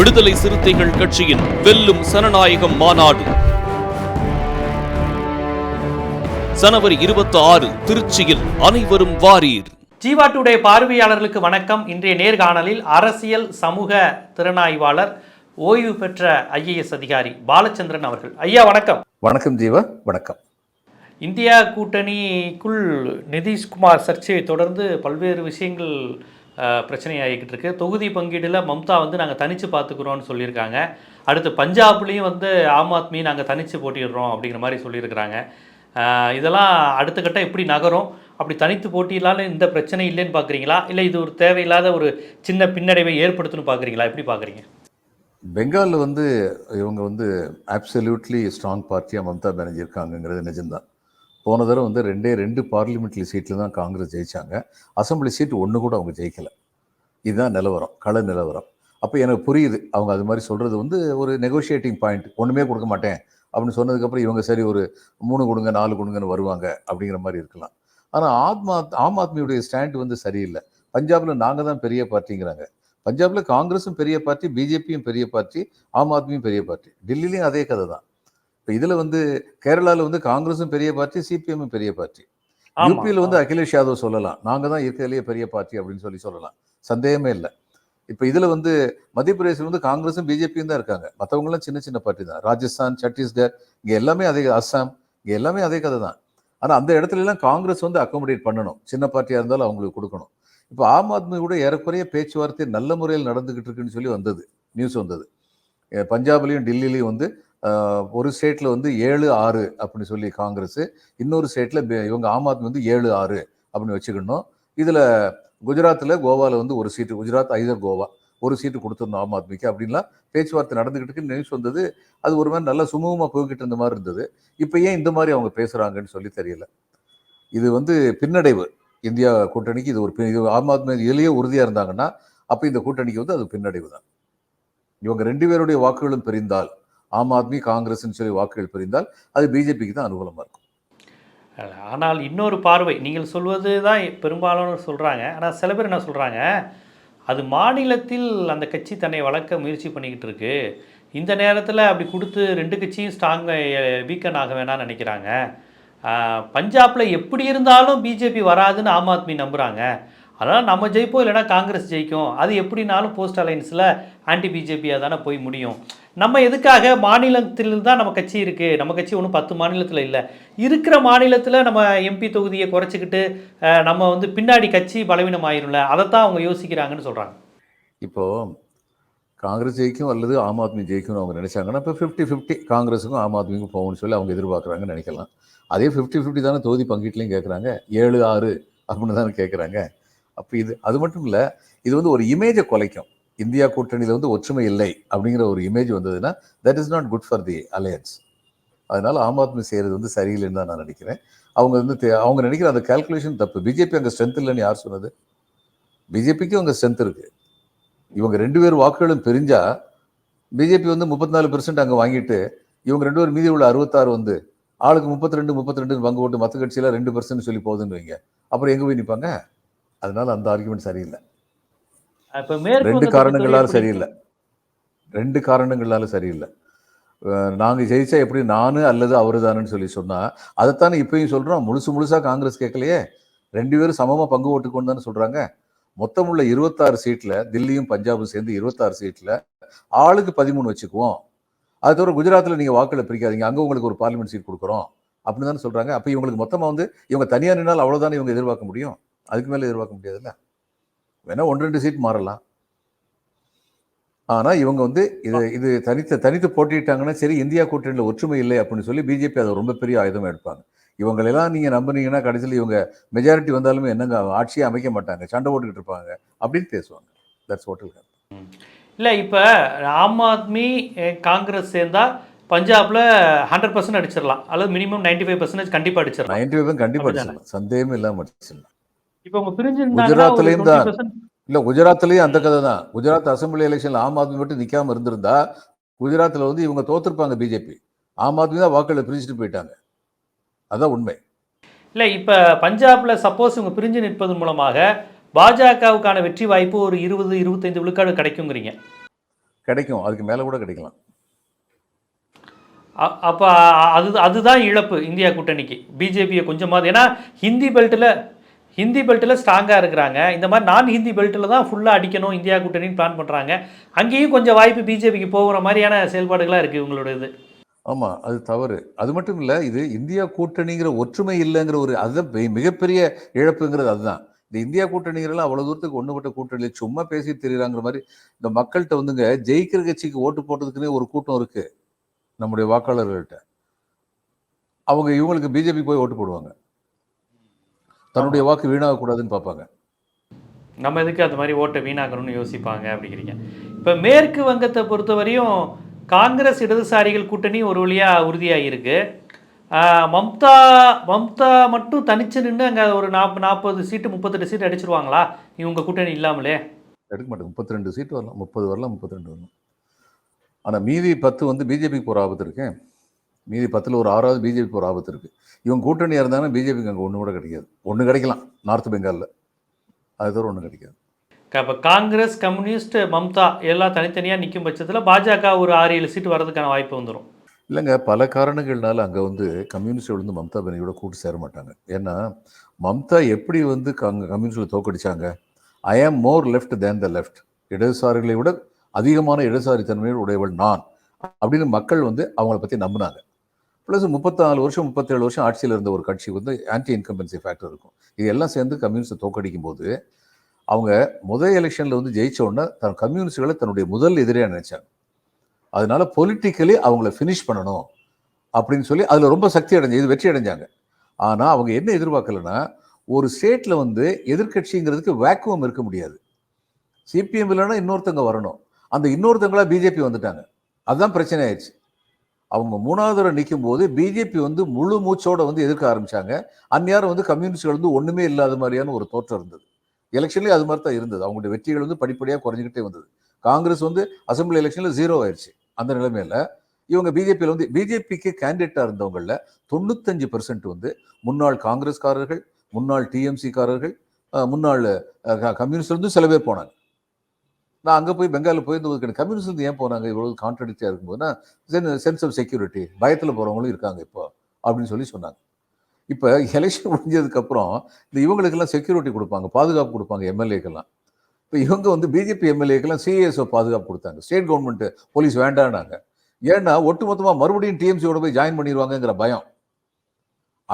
விடுதலை சிறுத்தைகள் கட்சியின் வெல்லும் சனநாயகம் மாநாடு. ஜனவரி இருபத்தி ஆறு திருச்சியில் அனைவரும் வாரீர். ஜீவா டுடே பார்வையாளர்களுக்கு வணக்கம். இன்றைய நேர்காணலில் அரசியல் சமூக திறனாய்வாளர் ஓய்வு பெற்ற ஐஏஎஸ் அதிகாரி பாலச்சந்திரன் அவர்கள். ஐயா வணக்கம். வணக்கம் ஜீவா வணக்கம். இந்தியா கூட்டணிக்குள் நிதிஷ்குமார் சர்ச்சையை தொடர்ந்து பல்வேறு விஷயங்கள் பிரச்சனையாகிக்கிட்டு இருக்குது தொகுதி பங்கீடில் மம்தா வந்து நாங்கள் தனிச்சு பார்த்துக்குறோம்னு சொல்லியிருக்காங்க. அடுத்து பஞ்சாப்லேயும் வந்து ஆம் ஆத்மி நாங்கள் தனித்து போட்டிடுறோம் அப்படிங்கிற மாதிரி சொல்லியிருக்கிறாங்க. இதெல்லாம் அடுத்த கட்டம் எப்படி நகரும்? அப்படி தனித்து போட்டியிலால இந்த பிரச்சனை இல்லைன்னு பார்க்குறீங்களா இல்லை இது ஒரு தேவையில்லாத ஒரு சின்ன பின்னடைவை ஏற்படுத்துன்னு பார்க்குறீங்களா எப்படி பார்க்குறீங்க பெங்காலில் வந்து இவங்க வந்து அப்சல்யூட்லி ஸ்ட்ராங் பார்ட்டியாக மம்தா பானர்ஜி இருக்காங்கங்கிறது நிஜம்தான். போன தடவை வந்து ரெண்டே ரெண்டு பார்லிமெண்ட்ரி சீட்டில் தான் காங்கிரஸ் ஜெயிச்சாங்க. அசம்பிளி சீட் ஒன்று கூட அவங்க ஜெயிக்கலை. இதுதான் நிலவரம் கள நிலவரம். அப்போ எனக்கு புரியுது அவங்க அது மாதிரி சொல்கிறது வந்து ஒரு நெகோஷியேட்டிங் பாயிண்ட் ஒன்றுமே கொடுக்க மாட்டேன். அப்படின்னு சொன்னதுக்கப்புறம் இவங்க சரி ஒரு மூணு கொடுங்க நாலு கொடுங்கன்னு வருவாங்க அப்படிங்கிற மாதிரி இருக்கலாம். ஆனால் ஆத்மா ஆம் ஆத்மியுடைய ஸ்டாண்ட் வந்து சரியில்லை. பஞ்சாபில் நாங்கள் தான் பெரிய பார்ட்டிங்கிறாங்க. பஞ்சாபில் காங்கிரஸும் பெரிய பார்ட்டி பிஜேபியும் பெரிய பார்ட்டி ஆம் ஆத்மியும் பெரிய பார்ட்டி. டெல்லிலையும் அதே கதை தான். இப்போ இதில் வந்து கேரளாவில் வந்து காங்கிரஸும் பெரிய பார்ட்டி சிபிஎம்மும் பெரிய பார்ட்டி. யூபியில் வந்து அகிலேஷ் யாதவ் சொல்லலாம். நாங்கள் தான் இருக்கிறதுலேயே பெரிய பார்ட்டி அப்படின்னு சொல்லி சொல்லலாம். சந்தேகமே இல்லை. இப்போ இதில் வந்து மத்திய பிரதேசம் வந்து காங்கிரஸும் பிஜேபியும் தான் இருக்காங்க. மற்றவங்களாம் சின்ன சின்ன பார்ட்டி தான். ராஜஸ்தான் சத்தீஸ்கர் இங்கே எல்லாமே அதே அஸ்ஸாம் இங்கே எல்லாமே அதே கதை தான். ஆனால் அந்த இடத்துல எல்லாம் காங்கிரஸ் வந்து அக்கோமடேட் பண்ணணும். சின்ன பார்ட்டியாக இருந்தாலும் அவங்களுக்கு கொடுக்கணும். இப்போ ஆம் ஆத்மி கூட ஏறக்குறைய பேச்சுவார்த்தை நல்ல முறையில் நடந்துகிட்டு இருக்குன்னு சொல்லி வந்தது. நியூஸ் வந்தது. பஞ்சாப்லேயும் டெல்லிலையும் வந்து ஒரு ஸ்டேட்டில் வந்து ஏழு ஆறு அப்படின்னு சொல்லி காங்கிரஸ் இன்னொரு ஸ்டேட்டில் இவங்க ஆம் ஆத்மி வந்து ஏழு ஆறு அப்படின்னு வச்சுக்கணும். இதில் குஜராத்தில் கோவாவில் வந்து ஒரு சீட்டு குஜராத் ஐதர் கோவா ஒரு சீட்டு கொடுத்துருந்தோம் ஆம் ஆத்மிக்கு அப்படின்லாம் பேச்சுவார்த்தை நடந்துகிட்டு நியூஸ் வந்தது அது ஒரு மாதிரி நல்லா சுமூகமாக போய்கிட்டு இருந்த மாதிரி இருந்தது. இப்போ ஏன் இந்த மாதிரி அவங்க பேசுகிறாங்கன்னு சொல்லி தெரியல. இது வந்து பின்னடைவு. இந்தியா கூட்டணிக்கு இது ஒரு இது ஆம் ஆத்மி இதுலேயே உறுதியாக இருந்தாங்கன்னா அப்போ இந்த கூட்டணிக்கு வந்து அது பின்னடைவு தான் இவங்க ரெண்டு பேருடைய வாக்குகளும் பிரிந்தால் ஆம் ஆத்மி காங்கிரஸ்னு சொல்லி வாக்குகள் பிரிந்தால் அது பிஜேபிக்கு தான் அனுகூலமாக இருக்கும். ஆனால் இன்னொரு பார்வை நீங்கள் சொல்வது தான் பெரும்பாலானோர் சொல்கிறாங்க ஆனால் சில பேர் என்ன சொல்கிறாங்க அது மாநிலத்தில் அந்த கட்சி தன்னை வளர்க்க முயற்சி பண்ணிக்கிட்டு இருக்கு. இந்த நேரத்தில் அப்படி கொடுத்து ரெண்டு கட்சியும் ஸ்ட்ராங் வீக்கன் ஆக வேணாம்னு நினைக்கிறாங்க. பஞ்சாபில் எப்படி இருந்தாலும் பிஜேபி வராதுன்னு ஆம் ஆத்மி நம்புகிறாங்க அதனால் நம்ம ஜெயிப்போம் இல்லைன்னா காங்கிரஸ் ஜெயிக்கும். அது எப்படினாலும் போஸ்ட் அலைன்ஸில் ஆன்டி பிஜேபியாக தானே போய் முடியும். நம்ம எதுக்காக மாநிலத்தில் தான் நம்ம கட்சி இருக்குது நம்ம கட்சி ஒன்றும் பத்து மாநிலத்தில் இல்லை. இருக்கிற மாநிலத்தில் நம்ம எம்பி தொகுதியை குறைச்சிக்கிட்டு நம்ம வந்து பின்னாடி கட்சி பலவீனம் ஆயிரும்ல அதைத்தான் அவங்க யோசிக்கிறாங்கன்னு சொல்கிறாங்க இப்போது காங்கிரஸ் ஜெயிக்கும் அல்லது ஆம் ஆத்மி ஜெயிக்கும்னு அவங்க நினச்சாங்கன்னா இப்போ ஃபிஃப்டி ஃபிஃப்டி காங்கிரஸுக்கும் ஆம் ஆத்மிக்கும் போகணும்னு சொல்லி அவங்க எதிர்பார்க்குறாங்கன்னு நினைக்கலாம். அதே ஃபிஃப்டி ஃபிஃப்டி தானே தொகுதி பங்கீட்லையும் கேட்குறாங்க ஏழு ஆறு அப்படின்னு தானே கேட்குறாங்க அப்போ இது அது மட்டும் இல்லை இது வந்து ஒரு இமேஜை குலைக்கும். இந்தியா கூட்டணியில் வந்து ஒற்றுமை இல்லை அப்படிங்கிற ஒரு இமேஜ் வந்ததுன்னா that is not good for the alliance அதனால் ஆம் ஆத்மி செய்கிறது வந்து சரியில்லைன்னு தான் நான் நினைக்கிறேன். அவங்க வந்து அவங்க நினைக்கிற அந்த கால்குலேஷன் தப்பு. பிஜேபி அங்கே ஸ்ட்ரென்த் இல்லைன்னு யார் சொன்னது? பிஜேபிக்கும் அங்கே ஸ்ட்ரென்த் இருக்குது இவங்க ரெண்டு பேர் வாக்குகளும் பிரிஞ்சா பிஜேபி வந்து முப்பத்தி நாலு பெர்சென்ட் அங்கே வாங்கிட்டு இவங்க ரெண்டு பேர் மீதி உள்ள அறுபத்தாறு வந்து ஆளுக்கு முப்பத்தி ரெண்டு முப்பத்தி ரெண்டு பங்கு போட்டு மற்ற கட்சியில் ரெண்டு பெர்சன்ட் சொல்லி போகுதுன்னு வைங்க அப்புறம் எங்கே போய் நிற்பாங்க அதனால் அந்த ஆர்குமெண்ட் சரியில்லை. ரெண்டு காரணங்களால சரியில்லை. ரெண்டு காரணங்களால சரியில்லை. நாங்க ஜெயிச்சா எப்படி நானு அல்லது அவரு தானேன்னு சொல்லி சொன்னா அதைத்தானே இப்பயும் சொல்றோம். முழுசு முழுசா காங்கிரஸ் கேட்கலையே. ரெண்டு பேரும் சமமா பங்கு ஓட்டுக்கொண்டு தானே சொல்றாங்க. மொத்தம் உள்ள இருபத்தாறு சீட்ல தில்லியும் பஞ்சாபும் சேர்ந்து இருபத்தாறு சீட்ல ஆளுக்கு பதிமூணு வச்சுக்குவோம். அது தவிர குஜராத்தில் நீங்க வாக்குகளை பிரிக்காதீங்க. அங்க உங்களுக்கு ஒரு பார்லிமெண்ட் சீட் கொடுக்குறோம். அப்படின்னு தானே சொல்றாங்க. அப்ப இவங்களுக்கு மொத்தமா வந்து இவங்க தனியா நின்னால் அவ்வளவுதானே இவங்க எதிர்பார்க்க முடியும்? அதுக்கு மேல எதிர்பார்க்க முடியாதுல்ல? வேணா ஒன்று ரெண்டு சீட் மாறலாம். ஆனா இவங்க வந்து இது இது தனித்து தனித்து போட்டிட்டாங்கன்னா சரி இந்தியா கூட்டணியில் ஒற்றுமை இல்லை அப்படின்னு சொல்லி பிஜேபி அதை ரொம்ப பெரிய ஆயுதம் எடுப்பாங்க. இவங்களெல்லாம் நீங்க நம்புனீங்கன்னா கடைசியில் இவங்க மெஜாரிட்டி வந்தாலுமே என்னங்க ஆட்சியை அமைக்க மாட்டாங்க சண்டை போட்டுக்கிட்டு இருப்பாங்க அப்படின்னு பேசுவாங்க. தட்ஸ் வாட் இல்லை இப்போ ஆம் ஆத்மி காங்கிரஸ் சேர்ந்தா பஞ்சாப்ல ஹண்ட்ரட் பர்சன்ட் அடிச்சிடலாம். அல்லது மினிமம் நைன்டி ஃபைவ் பர்சன்டேஜ் கண்டிப்பாக அடிச்சிடலாம். நைன்டி ஃபைவ் கண்டிப்பா அப்படிதானே? அடிச்சிடலாம். சந்தேகமே இல்லாம அடிச்சிடலாம். இப்போ அவங்க பிரிஞ்சு குஜராத்லயும் தான். இல்ல குஜராத்லயும் அந்த கதை தான் குஜராத் அசம்பிளி எலெக்ஷன்ல ஆம் ஆத்மி மட்டும் நிக்காம இருந்திருந்தா குஜராத்ல வந்து இவங்க தோத்துருப்பாங்க பிஜேபி ஆம் ஆத்மி தான் வாக்குகளை பிரிச்சுட்டு போயிட்டாங்க. அதான் உண்மை. இல்லை இப்போ பஞ்சாப்ல சப்போஸ் இவங்க பிரிஞ்சு நிற்பதன் மூலமாக பாஜகவுக்கான வெற்றி வாய்ப்பு ஒரு இருபது இருபத்தைந்து விழுக்காடு கிடைக்குங்கிறீங்க. கிடைக்கும். அதுக்கு மேலே கூட கிடைக்கலாம். அப்ப அது அதுதான் இழப்பு இந்தியா கூட்டணிக்கு. பிஜேபியை கொஞ்சமாவது. ஏன்னா ஹிந்தி பெல்ட்டில் ஹிந்தி பெல்ட்டில் ஸ்ட்ராங்காக இருக்கிறாங்க. இந்த மாதிரி நான் ஹிந்தி பெல்ட்டில் தான் ஃபுல்லாக அடிக்கணும் இந்தியா கூட்டணின்னு பிளான் பண்ணுறாங்க அங்கேயும் கொஞ்சம் வாய்ப்பு பிஜேபிக்கு போகிற மாதிரியான செயல்பாடுகளாக இருக்குது இவங்களோட இது ஆமாம் அது தவறு. அது மட்டும் இல்லை இது இந்தியா கூட்டணிங்கிற ஒற்றுமை இல்லைங்கிற ஒரு அதுதான் பெ- மிகப்பெரிய இழப்புங்கிறது அதுதான். இந்த இந்தியா கூட்டணிங்கிறலாம் அவ்வளோ தூரத்துக்கு ஒன்றுபட்ட கூட்டணியில் சும்மா பேசி தெரியுறாங்கிற மாதிரி இந்த மக்கள்கிட்ட வந்துங்க ஜெயிக்கிற கட்சிக்கு ஓட்டு போட்டதுக்குன்னே ஒரு கூட்டம் இருக்குது நம்முடைய வாக்காளர்கள்ட்ட. அவங்க இவங்களுக்கு பிஜேபி போய் ஓட்டு போடுவாங்க. தன்னுடைய வாக்கு வீணாகக்கூடாதுன்னு பார்ப்பாங்க. நம்ம எதுக்கு அந்த மாதிரி ஓட்டை வீணாக்கணும்னு யோசிப்பாங்க அப்படிங்கிறீங்க. இப்போ மேற்கு வங்கத்தை பொறுத்தவரையும் காங்கிரஸ் இடதுசாரிகள் கூட்டணி ஒரு வழியாக உறுதியாகிருக்கு மம்தா மம்தா மட்டும் தனிச்சு நின்று அங்கே ஒரு நாற்பது நாற்பது சீட்டு முப்பத்தெட்டு சீட்டு அடிச்சிருவாங்களா? இவங்க கூட்டணி இல்லாமலே. எடுக்க மாட்டேங்க முப்பத்தி ரெண்டு சீட்டு வரலாம். முப்பது வரலாம் முப்பத்தி ரெண்டு வரலாம். ஆனால் மீதி பத்து வந்து பிஜேபிக்கு ஒரு ஆபத்து இருக்கு. மீதி பத்தில் ஒரு ஆறாவது பிஜேபிக்கு ஒரு ஆபத்து இருக்கு. இவங்க கூட்டணியாக இருந்தாங்கன்னா பிஜேபிக்கு அங்கே ஒன்று கூட கிடைக்காது. ஒன்று கிடைக்கலாம். நார்த் பெங்காலில் அது தவிர ஒன்றும் கிடைக்காது. இப்போ காங்கிரஸ் கம்யூனிஸ்ட் மம்தா எல்லாம் தனித்தனியாக நிற்கும் பட்சத்தில் பாஜக ஒரு ஆறு ஏழு சீட்டு வர்றதுக்கான வாய்ப்பு வந்துடும் இல்லைங்க பல காரணங்கள்னால அங்கே வந்து கம்யூனிஸ்ட் வந்து மம்தா பெனியோட கூட்டு சேர மாட்டாங்க. ஏன்னா மம்தா எப்படி வந்து கங் கம்யூனிஸ்டில் தோக்கடிச்சாங்க? ஐ ஆம் மோர் லெஃப்ட் தேன் த லெஃப்ட் இடதுசாரிகளை விட அதிகமான இடதுசாரி தன்மையில் உடையவள் நான். அப்படின்னு மக்கள் வந்து அவங்கள பற்றி நம்பினாங்க. ப்ளஸ் முப்பத்தாலு வருஷம் முப்பத்தேழு வருஷம் ஆட்சியில் இருந்த ஒரு கட்சி வந்து ஆன்டி இன்கம்பன்சி ஃபேக்டர் இருக்கும். இது எல்லாம் சேர்ந்து கம்யூனிஸ்ட் தோக்கடிக்கும் போது அவங்க முதல் எலெக்ஷனில் வந்து ஜெயிச்ச உடனே தன் கம்யூனிஸ்டுகளை தன்னுடைய முதல் எதிரியாக நினைச்சாங்க. அதனால பொலிட்டிக்கலி அவங்கள ஃபினிஷ் பண்ணணும் அப்படின்னு சொல்லி அதில் ரொம்ப சக்தி அடைஞ்சு இது வெற்றி அடைஞ்சாங்க. ஆனால் அவங்க என்ன எதிர்பார்க்கலன்னா ஒரு ஸ்டேட்டில் வந்து எதிர்க்கட்சிங்கிறதுக்கு வேக்குவம் இருக்க முடியாது. சிபிஎம் இல்லைன்னா இன்னொருத்தங்க வரணும். அந்த இன்னொருத்தங்களா பிஜேபி வந்துட்டாங்க. அதுதான் பிரச்சனை ஆயிடுச்சு அவங்க மூணாவது தடவை நிற்கும் போது பிஜேபி வந்து முழு மூச்சோட வந்து எதிர்க்க ஆரம்பிச்சாங்க. அந்நேரம் வந்து கம்யூனிஸ்ட்கள் வந்து ஒண்ணுமே இல்லாத மாதிரியான ஒரு தோற்றம் இருந்தது. எலெக்ஷன்லேயே அது மாதிரி தான் இருந்தது. அவங்களுடைய வெற்றிகள் வந்து படிப்படியாக குறைஞ்சிக்கிட்டே வந்தது. காங்கிரஸ் வந்து அசம்பிளி எலெக்ஷனில் ஜீரோ ஆயிடுச்சு அந்த நிலைமையில். இவங்க பிஜேபியில் வந்து பிஜேபிக்கு கேண்டிடேட்டாக இருந்தவங்களில் தொண்ணூத்தஞ்சு பெர்சன்ட் வந்து முன்னாள் காங்கிரஸ்காரர்கள் முன்னாள் டிஎம்சிக்காரர்கள் முன்னாள் கம்யூனிஸ்ட்லேருந்து இருந்து சில பேர் போனாங்க. நான் அங்கே போய் பெங்காலில் போய் இந்த கம்யூனிஸ்ட் வந்து ஏன் போனாங்க இவ்வளவு கான்ட்ரடிக்டாக இருக்கும்போதுன்னா சென்ஸ் ஆஃப் செக்யூரிட்டி பயத்தில் போகிறவங்களும் இருக்காங்க இப்போ அப்படின்னு சொல்லி சொன்னாங்க. இப்போ எலெக்ஷன் முடிஞ்சதுக்கப்புறம் இந்த இவங்களுக்கெல்லாம் செக்யூரிட்டி கொடுப்பாங்க பாதுகாப்பு கொடுப்பாங்க எம்எல்ஏக்கெல்லாம். இப்போ இவங்க வந்து பிஜேபி எம்எல்ஏக்கெல்லாம் சிஎஸ்ஓ பாதுகாப்பு கொடுத்தாங்க. ஸ்டேட் கவர்மெண்ட்டு போலீஸ் வேண்டானாங்க ஏன்னா ஒட்டுமொத்தமாக மறுபடியும் டிஎம்சியோட போய் ஜாயின் பண்ணிடுவாங்கங்கிற பயம்.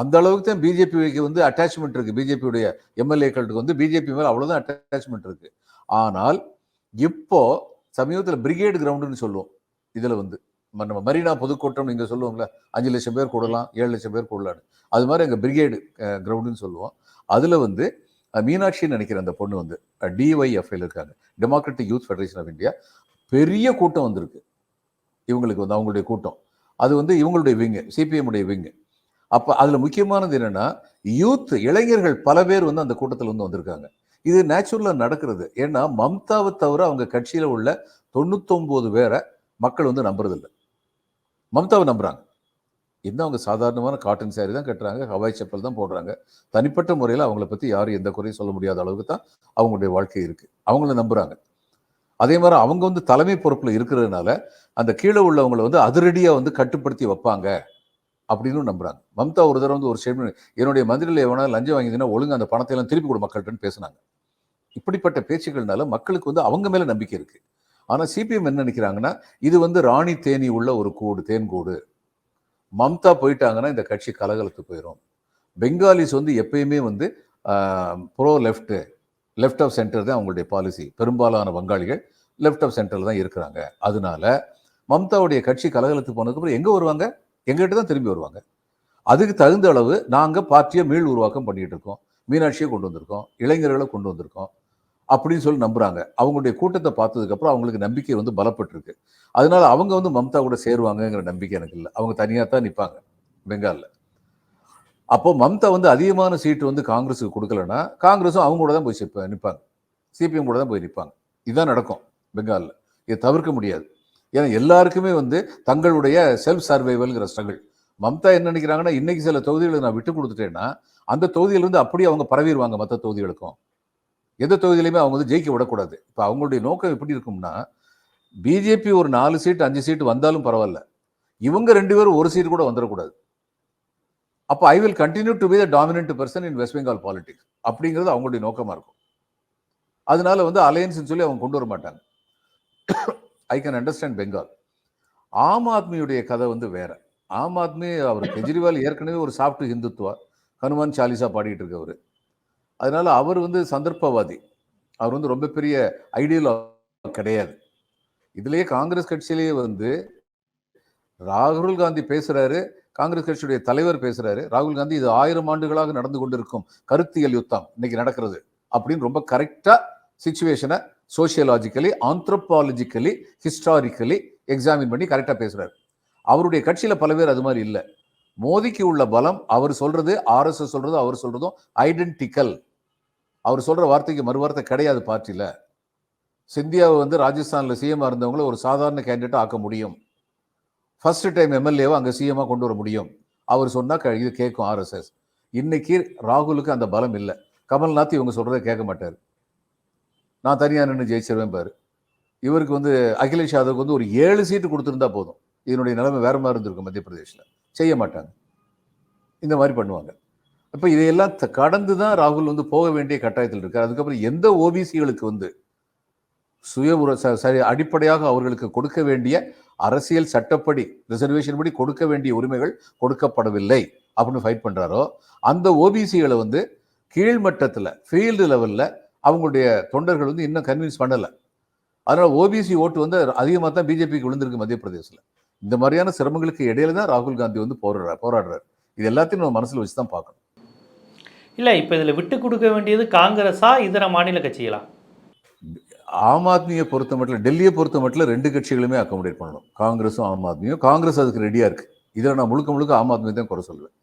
அந்த அளவுக்கு தான் பிஜேபிக்கு வந்து அட்டாச்மெண்ட் இருக்குது பிஜேபியுடைய எம்எல்ஏக்களுக்கு வந்து பிஜேபி மேலே அவ்வளோதான் அட்டாச்மெண்ட் இருக்குது ஆனால் இப்போ சமீபத்தில் பிரிகேடு கிரவுண்டுன்னு சொல்லுவோம். இதில் வந்து ம- நம்ம மரீனா பொதுக்கூட்டம் நீங்கள் சொல்லுவோம்ல அஞ்சு லட்சம் பேர் கூடலாம் ஏழு லட்சம் பேர் கூடலான்னு அது மாதிரி எங்கள் பிரிகேடு கிரவுண்டுன்னு சொல்லுவோம். அதில் வந்து மீனாட்சின்னு நினைக்கிற அந்த பொண்ணு வந்து டிஒய்எஃப்ஐல இருக்காங்க. Democratic youth federation of India பெரிய கூட்டம் வந்திருக்கு. இவங்களுக்கு வந்து அவங்களுடைய கூட்டம். அது வந்து இவங்களுடைய விங்கு சிபிஎம் உடைய விங்கு. அப்போ அதில் முக்கியமானது என்னன்னா யூத் இளைஞர்கள் பல பேர் வந்து அந்த கூட்டத்தில் வந்து வந்திருக்காங்க. இது நேச்சுரலாக நடக்கிறது. ஏன்னா மம்தாவை தவிர அவங்க கட்சியில் உள்ள தொண்ணூத்தொம்பது பேரை மக்கள் வந்து நம்புறதில்லை. மம்தாவை நம்புகிறாங்க இன்னும் அவங்க சாதாரணமான காட்டன் சாரி தான் கட்டுறாங்க ஹவாய் செப்பல் தான் போடுறாங்க. தனிப்பட்ட முறையில் அவங்கள பற்றி யாரும் எந்த குறையும் சொல்ல முடியாத அளவுக்கு தான் அவங்களுடைய வாழ்க்கை இருக்குது அவங்கள நம்புகிறாங்க அதே மாதிரி அவங்க வந்து தலைமை பொறுப்பில் இருக்கிறதுனால அந்த கீழே உள்ளவங்களை வந்து அதிரடியாக வந்து கட்டுப்படுத்தி வைப்பாங்க அப்படின்னு நம்புறாங்க. மம்தா ஒரு தடவை வந்து ஒரு ஸ்டேட்மெண்ட் என்னுடைய மந்திரியில் எவனா லஞ்சம் வாங்கிதுன்னா ஒழுங்கு அந்த பணத்தை எல்லாம் திருப்பி கொடு மக்கள்கிட்ட பேசுனாங்க. இப்படிப்பட்ட பேச்சுக்கள்னால மக்களுக்கு வந்து அவங்க மேலே நம்பிக்கை இருக்கு. ஆனால் சிபிஎம் என்ன நினைக்கிறாங்கன்னா இது வந்து ராணி தேனி உள்ள ஒரு கூடு தேன்கூடு மம்தா போயிட்டாங்கன்னா இந்த கட்சி கலகலத்து போயிடும் பெங்காலிஸ் வந்து எப்பயுமே வந்து bro left left of center தான் அவங்களுடைய பாலிசி பெரும்பாலான வங்காளிகள் லெஃப்ட் ஆஃப் சென்டரில் தான் இருக்கிறாங்க. அதனால மம்தாவுடைய கட்சி கலகலத்து போனதுக்கப்புறம் எங்கே வருவாங்க? எங்கிட்ட தான் திரும்பி வருவாங்க. அதுக்கு தகுந்த அளவு நாங்கள் பார்ட்டியை மீள் உருவாக்கம் பண்ணிகிட்டு இருக்கோம். மீனாட்சியை கொண்டு வந்திருக்கோம். இளைஞர்களை கொண்டு வந்திருக்கோம். அப்படின்னு சொல்லி நம்புறாங்க. அவங்களுடைய கூட்டத்தை பார்த்ததுக்கப்புறம் அவங்களுக்கு நம்பிக்கை வந்து பலப்பட்டிருக்கு. அதனால அவங்க வந்து மம்தா கூட சேருவாங்கங்கிற நம்பிக்கை எனக்கு இல்லை. அவங்க தனியாக தான் நிற்பாங்க பெங்காலில். அப்போ மம்தா வந்து அதிகமான சீட்டு வந்து காங்கிரஸுக்கு கொடுக்கலன்னா காங்கிரஸும் அவங்க கூட தான் போய் நிற்பாங்க சிபிஎம் கூட தான் போய் நிற்பாங்க இதுதான் நடக்கும் பெங்காலில். இதை தவிர்க்க முடியாது. ஏன்னா எல்லாருக்குமே வந்து தங்களுடைய செல்ஃப் சர்வைவல்ங்கிற ஸ்ட்ரகிள் மம்தா என்ன நினைக்கிறாங்கன்னா இன்னைக்கு சில தொகுதிகளை நான் விட்டு கொடுத்துட்டேன்னா அந்த தொகுதியிலேருந்து அப்படியே அவங்க பரவிடுவாங்க மற்ற தொகுதிகளுக்கும். எந்த தொகுதியிலையுமே அவங்க வந்து ஜெயிக்க விடக்கூடாது. இப்போ அவங்களுடைய நோக்கம் எப்படி இருக்கும்னா பிஜேபி ஒரு நாலு சீட் அஞ்சு சீட் வந்தாலும் பரவாயில்ல. இவங்க ரெண்டு பேரும் ஒரு சீட் கூட வந்துடக்கூடாது. அப்போ I will continue to be the dominant person in West Bengal politics அப்படிங்கிறது அவங்களுடைய நோக்கமா இருக்கும். அதனால வந்து அலையன்ஸ்னு சொல்லி அவங்க கொண்டு வர மாட்டாங்க. ஐ கேன் அண்டர்ஸ்டாண்ட் பெங்கால் ஆம் ஆத்மியுடைய கதை வந்து வேற. ஆம் ஆத்மி அவர் கெஜ்ரிவால் ஏற்கனவே ஒரு சாஃப்ட் ஹிந்துத்துவா ஹனுமான் சாலிசா பாடிட்டு இருக்கவர். அதனால அவர் வந்து சந்தர்ப்பவாதி. அவர் வந்து ரொம்ப பெரிய ஐடியல் கிடையாது. இதுலயே காங்கிரஸ் கட்சியிலேயே வந்து ராகுல் காந்தி பேசுறாரு காங்கிரஸ் கட்சியுடைய தலைவர் பேசுறாரு ராகுல் காந்தி இது ஆயிரம் ஆண்டுகளாக நடந்து கொண்டிருக்கும் கருத்தியல் யுத்தம் இன்னைக்கு நடக்கிறது அப்படின்னு ரொம்ப கரெக்டா சுச்சுவேஷனை சோசியலாஜிக்கலி ஆந்த்ரோபாலஜிக்கலி ஹிஸ்டாரிக்கலி எக்ஸாமின் பண்ணி கரெக்டாக பேசுகிறார் அவருடைய கட்சியில் பல பேர் அது மாதிரி இல்லை. மோதிக்கு உள்ள பலம் அவர் சொல்றது ஆர்எஸ்எஸ் சொல்றது அவர் சொல்றதும் ஐடென்டிக்கல் அவர் சொல்கிற வார்த்தைக்கு மறுவார்த்தை கிடையாது பார்ட்டியில். சிந்தியாவை வந்து ராஜஸ்தானில் சிஎம்மாக இருந்தவங்கள ஒரு சாதாரண கேண்டிடேட்டாக ஆக்க முடியும். ஃபஸ்ட்டு டைம் எம்எல்ஏவை அங்கே சிஎம்மாக கொண்டு வர முடியும். அவர் சொன்னால் க- இது கேட்கும் ஆர்எஸ்எஸ் இன்னைக்கு ராகுலுக்கு அந்த பலம் இல்லை. கமல்நாத் இவங்க சொல்கிறத கேட்க மாட்டார். நான் தனியாக நின்று ஜெயிச்சிருவேன் பாரு. இவருக்கு வந்து அகிலேஷ் யாதவுக்கு வந்து ஒரு ஏழு சீட்டு கொடுத்துருந்தா போதும். இதனுடைய நிலைமை வேற மாதிரி இருந்திருக்கும் மத்திய பிரதேசில் செய்ய மாட்டாங்க. இந்த மாதிரி பண்ணுவாங்க. அப்போ இதையெல்லாம் த- கடந்து தான் ராகுல் வந்து போக வேண்டிய கட்டாயத்தில் இருக்கார். அதுக்கப்புறம் எந்த ஓபிசிகளுக்கு வந்து சுய உர ச- சரி அடிப்படையாக அவர்களுக்கு கொடுக்க வேண்டிய அரசியல் சட்டப்படி ரிசர்வேஷன் படி கொடுக்க வேண்டிய உரிமைகள் கொடுக்கப்படவில்லை அப்படின்னு ஃபைட் பண்ணுறாரோ அந்த ஓபிசிகளை வந்து கீழ்மட்டத்தில் ஃபீல்டு லெவலில் அவங்களுடைய தொண்டர்கள் வந்து இன்னும் கன்வின்ஸ் பண்ணலை. அதனால் ஓபிசி ஓட்டு வந்து அதிகமாக தான் பிஜேபிக்கு விழுந்திருக்கு மத்திய பிரதேசத்தில். இந்த மாதிரியான சிரமங்களுக்கு இடையில தான் ராகுல் காந்தி வந்து போராடுறார் போராடுறாரு. இது எல்லாத்தையும் நம்ம மனசில் வச்சு தான் பார்க்கணும். இல்லை இப்போ இதில் விட்டு கொடுக்க வேண்டியது காங்கிரஸா இதர மாநில கட்சிகளா? ஆம் ஆத்மியை பொறுத்த மட்டும் டெல்லியை பொறுத்த மட்டும் ரெண்டு கட்சிகளுமே அக்கோமடேட் பண்ணணும். காங்கிரஸும் ஆம் ஆத்மியும். காங்கிரஸ் அதுக்கு ரெடியாக இருக்குது இதில் நான் முழுக்க முழுக்க ஆம் ஆத்மி தான் குறை சொல்லுவேன்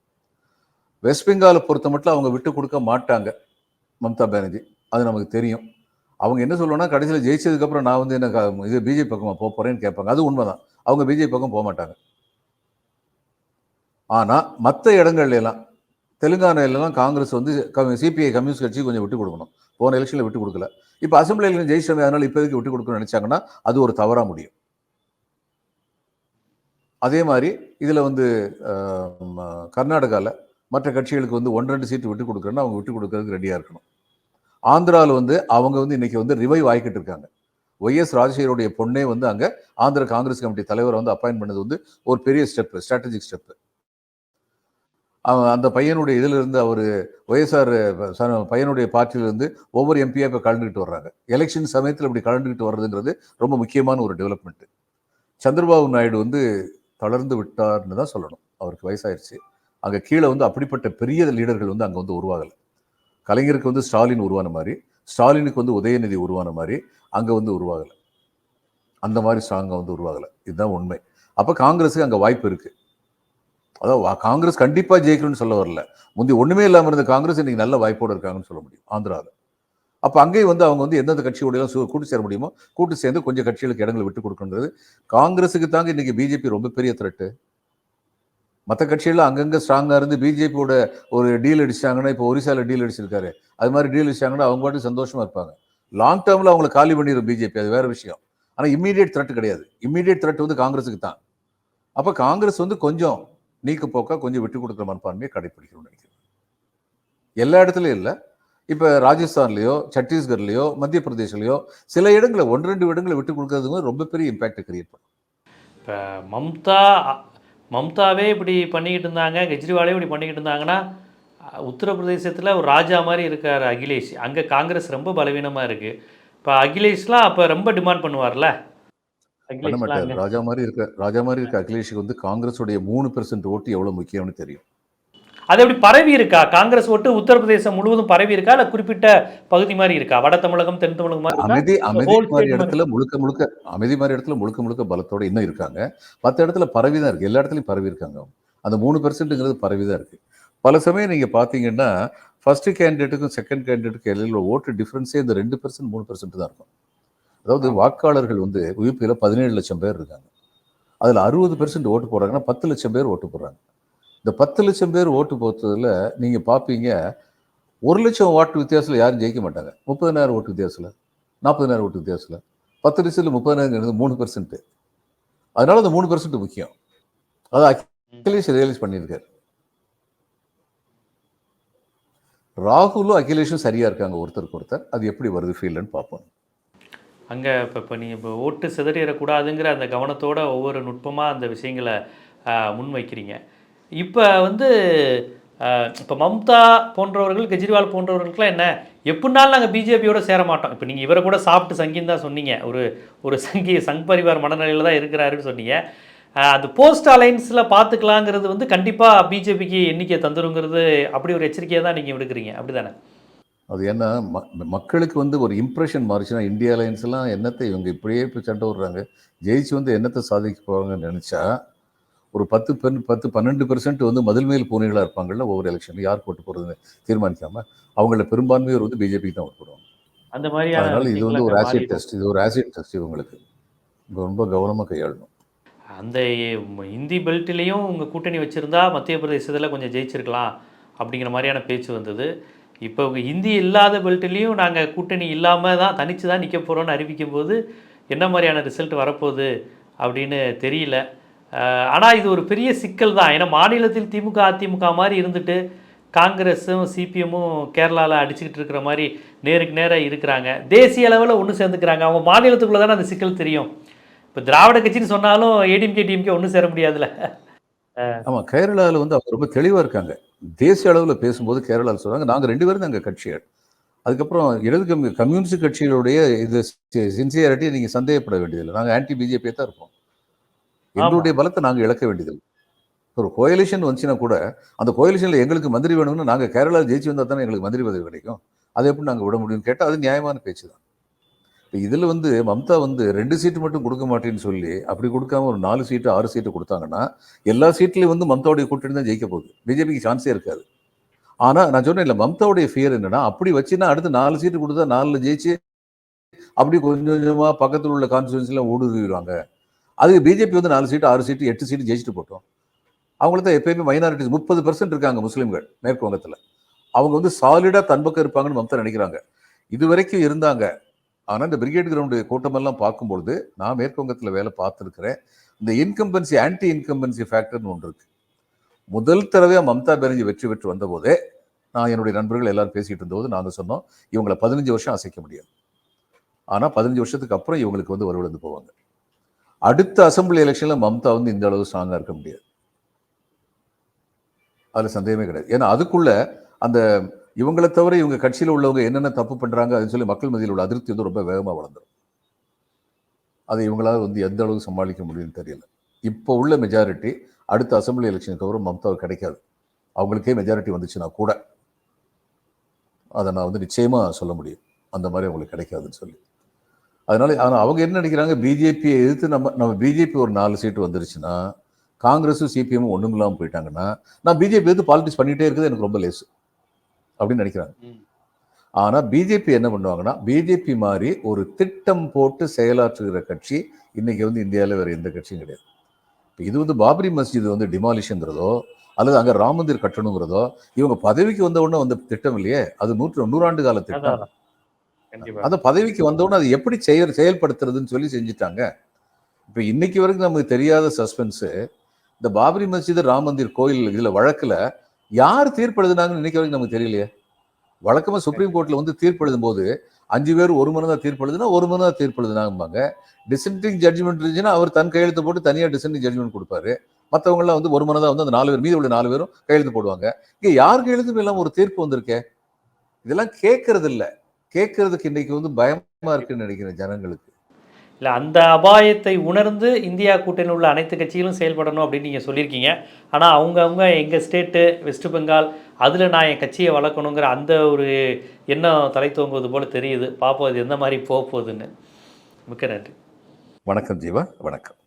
வெஸ்ட் பெங்காலை பொறுத்த மட்டும் அவங்க விட்டு கொடுக்க மாட்டாங்க மம்தா பானர்ஜி. அது நமக்கு தெரியும். அவங்க என்ன சொல்லுவாங்கன்னா கடைசியில் ஜெயிச்சதுக்கப்புறம் நான் வந்து என்ன இது பிஜேபி பக்கமாக போக போகிறேன்னு கேட்பாங்க. அது உண்மைதான். அவங்க பிஜேபி பக்கம் போக மாட்டாங்க. ஆனால் மற்ற இடங்கள்லாம் எல்லாம் காங்கிரஸ் வந்து சிபிஐ கம்யூனிஸ்ட் கட்சி கொஞ்சம் விட்டு கொடுக்கணும். போன எலெக்ஷனில் விட்டு கொடுக்கல. இப்போ அசம்பிளியில் எலெக்ஷன் ஜெயிச்சிட்டோமே அதனால இப்போதைக்கு விட்டு கொடுக்கணும்னு நினச்சாங்கன்னா அது ஒரு தவறாக முடியும். அதே மாதிரி இதில் வந்து கர்நாடகாவில் மற்ற கட்சிகளுக்கு வந்து ஒன்று ரெண்டு சீட்டு விட்டு கொடுக்குறேன்னா அவங்க விட்டு கொடுக்கறதுக்கு ரெடியாக இருக்கணும். ஆந்திராவில் வந்து அவங்க வந்து இன்னைக்கு வந்து ரிவைவ் ஆகிக்கிட்டு இருக்காங்க. ஒய்எஸ் ராஜசேகருடைய பொண்ணே வந்து அங்கே ஆந்திர காங்கிரஸ் கமிட்டி தலைவரை வந்து அப்பாயின்ட் பண்ணது வந்து ஒரு பெரிய ஸ்டெப்பு ஸ்ட்ராட்டஜிக் ஸ்டெப்பு அந்த பையனுடைய இதிலிருந்து அவர் ஒய்எஸ்ஆர் பையனுடைய பார்ட்டியிலிருந்து ஒவ்வொரு எம்பியாக இப்போ கலந்துக்கிட்டு வர்றாங்க. எலெக்ஷன் சமயத்தில் இப்படி கலந்துக்கிட்டு வர்றதுங்கிறது ரொம்ப முக்கியமான ஒரு டெவலப்மெண்ட்டு சந்திரபாபு நாயுடு வந்து தளர்ந்து விட்டார்னு தான் சொல்லணும். அவருக்கு வயசாயிருச்சு. அங்கே கீழே வந்து அப்படிப்பட்ட பெரிய லீடர்கள் வந்து அங்கே வந்து உருவாகலை. கலைஞருக்கு வந்து ஸ்டாலின் உருவான மாதிரி ஸ்டாலினுக்கு வந்து உதயநிதி உருவான மாதிரி அங்கே வந்து உருவாகலை. அந்த மாதிரி ஸ்ட்ராங்காக வந்து உருவாகலை. இதுதான் உண்மை. அப்போ காங்கிரஸுக்கு அங்கே வாய்ப்பு இருக்குது அதாவது வா- காங்கிரஸ் கண்டிப்பாக ஜெயிக்கணும்னு சொல்ல வரல. முந்தி ஒன்றுமே இல்லாமல் இருந்த காங்கிரஸ் இன்னைக்கு நல்ல வாய்ப்போடு இருக்காங்கன்னு சொல்ல முடியும் ஆந்திராவில் அப்போ அங்கேயும் வந்து அவங்க வந்து எந்தெந்த கட்சியோடையெல்லாம் சு- கூட்டு சேர முடியுமோ கூட்டு சேர்ந்து கொஞ்சம் கட்சிகளுக்கு இடங்களை விட்டு கொடுக்கணுன்றது காங்கிரஸுக்கு தாங்க இன்றைக்கி பிஜேபி ரொம்ப பெரிய த்ரெட்டு மற்ற கட்சிகளில் அங்கங்கே ஸ்ட்ராங்காக இருந்து பிஜேபியோட ஒரு டீல் அடிச்சாங்கன்னா இப்போ ஒரிசாவில் டீல் அடிச்சிருக்காரு. அது மாதிரி டீல் அடிச்சாங்கன்னா அவங்க பாட்டு சந்தோஷமாக இருப்பாங்க. லாங் டேர்மில் அவங்கள காலி பண்ணிடும் பிஜேபி அது வேற விஷயம். ஆனால் இம்மீடியட் த்ரெட் கிடையாது. இம்மீடியட் த்ரெட் வந்து காங்கிரஸுக்கு தான். அப்போ காங்கிரஸ் வந்து கொஞ்சம் நீக்கு போக்க கொஞ்சம் விட்டு கொடுக்குற மனப்பான்மையை கடைப்பிடிக்கணும்னு நினைக்கிறேன். எல்லா இடத்துலையும் இல்லை. இப்போ ராஜஸ்தான்லேயோ சத்தீஸ்கர்லேயோ மத்திய பிரதேஷ்லயோ சில இடங்களை ஒன்று ரெண்டு இடங்களை விட்டு கொடுக்கறது ரொம்ப பெரிய இம்பாக்ட் கிரியேட் பண்ணும். இப்போ மம்தா மம்தாவே இப்படி பண்ணிக்கிட்டு இருந்தாங்க கெஜ்ரிவாலே இப்படி பண்ணிக்கிட்டு இருந்தாங்கன்னா உத்தரப்பிரதேசத்தில் ஒரு ராஜா மாதிரி இருக்கார் அகிலேஷ். அங்கே காங்கிரஸ் ரொம்ப பலவீனமாக இருக்குது இப்போ அகிலேஷ்லாம் அப்போ ரொம்ப டிமாண்ட் பண்ணுவார்ல? பண்ண மாட்டாரு. ராஜா மாதிரி இருக்க ராஜா மாதிரி இருக்க அகிலேஷுக்கு வந்து காங்கிரஸுடைய மூணு பெர்சென்ட் ஓட்டு எவ்வளவு முக்கியம்னு தெரியும். அது எப்படி பரவி இருக்கா? காங்கிரஸ் ஓட்டு உத்தரப்பிரதேசம் முழுவதும் பரவி இருக்கா? இல்லை குறிப்பிட்ட பகுதி மாதிரி இருக்கா? வட தமிழகம் தென் தமிழகம் அமைதி அமைதி மாதிரி இடத்துல முழுக்க முழுக்க அமைதி மாதிரி இடத்துல முழுக்க முழுக்க பலத்தோட இன்னும் இருக்காங்க. மற்ற இடத்துல பரவி தான் இருக்கு. எல்லா இடத்துலயும் பரவி இருக்காங்க. அந்த மூணு பெர்சென்ட்ங்கிறது பரவி தான் இருக்கு. பல சமயம் நீங்க பாத்தீங்கன்னா ஃபர்ஸ்ட் கேண்டிடேட்டுக்கும் செகண்ட் கேண்டிடேட்டுக்கும் இடையில ஓட்டு டிஃபரன்ஸே இந்த ரெண்டு பெர்சென்ட் மூணு பெர்சென்ட் தான் இருக்கும். அதாவது வாக்காளர்கள் வந்து யூபியில் பதினேழு லட்சம் பேர் இருக்காங்க. அதுல அறுபது பெர்சன்ட் ஓட்டு போடுறாங்கன்னா பத்து லட்சம் பேர் ஓட்டு போடுறாங்க. இந்த பத்து லட்சம் பேர் ஓட்டு போட்டதுல நீங்க பார்ப்பீங்க ஒரு லட்சம் ஓட்டு வித்தியாசத்துல யாரும் ஜெயிக்க மாட்டாங்க. முப்பதனாயிரம் ஓட்டு வித்தியாசத்துல நாற்பதனாயிரம் ஓட்டு வித்தியாசத்துல. பத்து லட்சத்தில் முப்பதாயிரம் மூணு பெர்சன்ட் அதனால அந்த மூணு பெர்சன்ட் முக்கியம். அதை அகிலேஷ் ரியலைஸ் பண்ணியிருக்காரு. ராகுலும் அகிலேஷும் சரியா இருக்காங்க ஒருத்தருக்கு ஒருத்தர். அது எப்படி வருது ஃபீல்டுன்னு பார்ப்போம். அங்கே இப்போ இப்போ நீங்கள் இப்போ ஓட்டு சிதறிடக்கூடாதுங்கிற அந்த கவனத்தோட ஒவ்வொரு நுட்பமாக அந்த விஷயங்களை முன்வைக்கிறீங்க. இப்போ வந்து இப்போ மம்தா போன்றவர்கள் கெஜ்ரிவால் போன்றவர்களுக்குலாம் என்ன? எப்படினாலும் நாங்கள் பிஜேபியோட சேர மாட்டோம் இப்போ நீங்கள் இவரை கூட சாப்பிட்டு சங்கின்னு தான் சொன்னீங்க. ஒரு ஒரு சங்கி சங் பரிவார் மனநிலையில் தான் இருக்கிறாருன்னு சொன்னீங்க. அது போஸ்ட் அலைன்ஸில் பார்த்துக்கலாங்கிறது வந்து கண்டிப்பாக பிஜேபிக்கு எண்ணிக்கை தந்துருங்கிறது அப்படி ஒரு எச்சரிக்கையை தான் நீங்கள் விடுக்கிறீங்க. அப்படி தானே அது என்ன ம- மக்களுக்கு வந்து ஒரு இம்ப்ரெஷன் மாறிச்சுன்னா இந்தியா அலையன்ஸ் எல்லாம் என்னத்தை இவங்க இப்படியே இப்போ சண்டை விடுறாங்க. ஜெயிச்சு வந்து என்னத்தை சாதிக்க போறாங்கன்னு நினைச்சா ஒரு பத்து பெண் பத்து பன்னெண்டு பெர்சன்ட் வந்து மதில் மேல் பூனைகளாக இருப்பாங்கல்ல ஒவ்வொரு எலெக்ஷன்ல யார் போட்டு போறதுன்னு தீர்மானிக்காம அவங்கள பெரும்பான்மையோர் வந்து பிஜேபிக்கு தான் போடுவாங்க. அந்த மாதிரியான அதனால இது வந்து ஒரு ஆசிட் டெஸ்ட் இது ஒரு ஆசிட் டெஸ்ட் இவங்களுக்கு. ரொம்ப கவனமா கையாளணும். அந்த இந்தி பெல்ட்லேயும் உங்கள் கூட்டணி வச்சுருந்தா மத்திய பிரதேசத்தில் கொஞ்சம் ஜெயிச்சிருக்கலாம் அப்படிங்கிற மாதிரியான பேச்சு வந்தது. இப்போ இந்தி இல்லாத பெல்ட்லேயும் நாங்கள் கூட்டணி இல்லாமல் தான் தனித்து தான் நிற்க போகிறோம்னு அறிவிக்கும் போது என்ன மாதிரியான ரிசல்ட் வரப்போகுது அப்படின்னு தெரியல. ஆனால் இது ஒரு பெரிய சிக்கல் தான். ஏன்னா மாநிலத்தில் திமுக அதிமுக மாதிரி இருந்துட்டு காங்கிரஸும் சிபிஎம்மும் கேரளாவில் அடிச்சுக்கிட்டு இருக்கிற மாதிரி நேருக்கு நேராக இருக்கிறாங்க. தேசிய அளவில் ஒன்று சேர்ந்துக்கிறாங்க. அவங்க மாநிலத்துக்குள்ளே தானே அந்த சிக்கல் தெரியும். இப்போ திராவிட கட்சின்னு சொன்னாலும் ஏடிஎம்கே டிஎம்கே ஒன்றும் சேர முடியாதுல்ல. ஆமா கேரளாவில் வந்து அவங்க ரொம்ப தெளிவா இருக்காங்க. தேசிய அளவில் பேசும்போது கேரளாவில் சொல்றாங்க நாங்க ரெண்டு பேரும் நாங்கள் கட்சிகள். அதுக்கப்புறம் இடது கம்யூ கம்யூனிஸ்ட் கட்சிகளுடைய இது சின்சியாரிட்டி நீங்க சந்தேகப்பட வேண்டியதில்லை. நாங்க ஆன்டி பிஜேபியை தான் இருப்போம். எங்களுடைய பலத்தை நாங்க இழக்க வேண்டியதில்லை. ஒரு கோயலிஷன் வந்துச்சுன்னா கூட அந்த கோயலிஷன்ல எங்களுக்கு மந்திரி வேணும்னு நாங்க கேரளாவில் ஜெயிச்சு வந்தா தானே எங்களுக்கு மந்திரி பதவி கிடைக்கும். அதை எப்படி நாங்க விட முடியும்னு கேட்டா அது நியாயமான பேச்சு தான் இப்போ இதில் வந்து மம்தா வந்து ரெண்டு சீட்டு மட்டும் கொடுக்க மாட்டேன்னு சொல்லி அப்படி கொடுக்காம ஒரு நாலு சீட்டு ஆறு சீட்டு கொடுத்தாங்கன்னா எல்லா சீட்லேயும் வந்து மம்தாவுடைய கூட்டணி தான் ஜெயிக்க போகுது. பிஜேபிக்கு சான்ஸே இருக்காது. ஆனால் நான் சொன்னேன் இல்லை மம்தாவுடைய ஃபியர் என்னன்னா அப்படி வச்சுன்னா அடுத்து நாலு சீட்டு கொடுத்தா நாலில் ஜெயிச்சு அப்படி கொஞ்சம் கொஞ்சமாக பக்கத்தில் உள்ள கான்ஸ்டுவன்சிலாம் ஓடுவாங்க அதுக்கு பிஜேபி வந்து நாலு சீட்டு ஆறு சீட்டு எட்டு சீட்டு ஜெயிச்சுட்டு போட்டோம். அவங்களுக்கு தான் எப்பயுமே மைனாரிட்டிஸ் முப்பது பர்சன்ட் இருக்காங்க முஸ்லீம்கள் மேற்கு வங்கத்தில் அவங்க வந்து சாலிடாக தன்பக்கம் இருப்பாங்கன்னு மம்தா நினைக்கிறாங்க. இது வரைக்கும் இருந்தாங்க. ஆனால் இந்த பிரிகேட் கிரவுண்டு கூட்டமெல்லாம் பார்க்கும்பொழுது நான் மேற்குவங்கத்தில் வேலை பார்த்துருக்கிறேன். இந்த இன்கம்பன்சி ஆன்டி இன்கம்பன்சி ஃபேக்டர்னு ஒன்று இருக்கு. முதல் தடவையாக மம்தா பானர்ஜி வெற்றி பெற்று வந்தபோதே நான் என்னுடைய நண்பர்கள் எல்லாரும் பேசிகிட்டு இருந்தபோது நாங்கள் சொன்னோம் இவங்களை பதினஞ்சு வருஷம் அசைக்க முடியாது. ஆனால் பதினஞ்சு வருஷத்துக்கு அப்புறம் இவங்களுக்கு வந்து வருவிழந்து போவாங்க. அடுத்த அசம்பிளி எலெக்ஷனில் மம்தா வந்து இந்த அளவு ஸ்ட்ராங்காக இருக்க முடியாது. அதில் சந்தேகமே கிடையாது. ஏன்னா அதுக்குள்ள அந்த இவங்களை தவிர இவங்க கட்சியில் உள்ளவங்க என்னென்ன தப்பு பண்ணுறாங்க அதுன்னு சொல்லி மக்கள் மத்தியில் உள்ள அதிருப்தி வந்து ரொம்ப வேகமாக வளர்ந்துரும். அதை இவங்களால் வந்து எந்த அளவுக்கு சமாளிக்க முடியும்னு தெரியல. இப்போ உள்ள மெஜாரிட்டி அடுத்த அசம்பிளி எலெக்ஷனுக்கு அப்புறம் மம்தாவுக்கு கிடைக்காது. அவங்களுக்கே மெஜாரிட்டி வந்துச்சுன்னா கூட அதை நான் வந்து நிச்சயமாக சொல்ல முடியும். அந்த மாதிரி அவங்களுக்கு கிடைக்காதுன்னு சொல்லி. அதனால ஆனால் அவங்க என்ன நினைக்கிறாங்க? பிஜேபியை எதிர்த்து நம்ம நம்ம பிஜேபி ஒரு நாலு சீட்டு வந்துருச்சுன்னா காங்கிரஸும் சிபிஎம்மும் ஒன்றும் இல்லாமல் போயிட்டாங்கன்னா நான் பிஜேபி எதிர்த்து பாலிடிக்ஸ் பண்ணிகிட்டே இருக்குது எனக்கு ரொம்ப லேசு. அப்படின்னு நினைக்கிறாங்க. ம். ஆனா பிஜேபி என்ன பண்ணுவாங்கன்னா பிஜேபி மாதிரி ஒரு திட்டம் போட்டு செயலாற்றுகிற கட்சி இன்னைக்கு வந்து இந்தியாவில் வேற எந்த கட்சியும் கிடையாது. இப்ப இது வந்து பாபரி மஸ்ஜித் வந்து டிமாலிஷங்கிறதோ அல்லது அங்க ராம் மந்திர் கட்டணுங்கிறதோ இவங்க பதவிக்கு வந்த உடனே வந்த திட்டம் இல்லையே அது நூற்று நூறாண்டு கால திட்டம். அந்த பதவிக்கு வந்த உடனே அது எப்படி செயல் செயல்படுத்துறதுன்னு சொல்லி செஞ்சுட்டாங்க. இப்ப இன்னைக்கு வரைக்கும் நமக்கு தெரியாத சஸ்பென்ஸ் இந்த பாபரி மஸ்ஜித் ராம் மந்திர் கோயில் இதுல வழக்குல யார் தீர்ப்பு எழுதுனாங்கன்னு இன்னைக்கு வரைக்கும் நமக்கு தெரியலையே. வழக்கமா சுப்ரீம் கோர்ட்ல வந்து தீர்ப்பு எழுதும் போது அஞ்சு பேர் ஒரு மனதா தீர்ப்பு எழுதுனா ஒரு மனதா தீர்ப்பு எழுதுனாங்கம்பாங்க டிசென்டிங் ஜட்ஜ்மெண்ட் இருந்துச்சுன்னா அவர் தன் கையெழுத்து போட்டு தனியா டிசென்டிங் ஜட்ஜ்மெண்ட் கொடுப்பாரு. மத்தவங்க எல்லாம் வந்து ஒரு மனதா வந்து அந்த நாலு பேர் மீதி உள்ள நாலு பேரும் கையெழுத்து போடுவாங்க. இங்க யார் கையெழுத்தும் இல்லாம ஒரு தீர்ப்பு வந்திருக்கே? இதெல்லாம் கேட்கறது இல்ல கேட்கறதுக்கு இன்னைக்கு வந்து பயமா இருக்குன்னு நினைக்கிறேன் ஜனங்களுக்கு. இல்லை அந்த அபாயத்தை உணர்ந்து இந்தியா கூட்டணியில் உள்ள அனைத்து கட்சிகளும் செயல்படணும் அப்படின்னு நீங்கள் சொல்லியிருக்கீங்க. ஆனால் அவங்கவுங்க எங்கள் ஸ்டேட்டு வெஸ்ட் பெங்கால் அதில் நான் என் கட்சியை வளர்க்கணுங்கிற அந்த ஒரு எண்ணம் தலை தோங்குவது போல் தெரியுது. பார்ப்போம் அது எந்த மாதிரி போக போகுதுன்னு. மிக்க நன்றி. வணக்கம் ஜீவா வணக்கம்.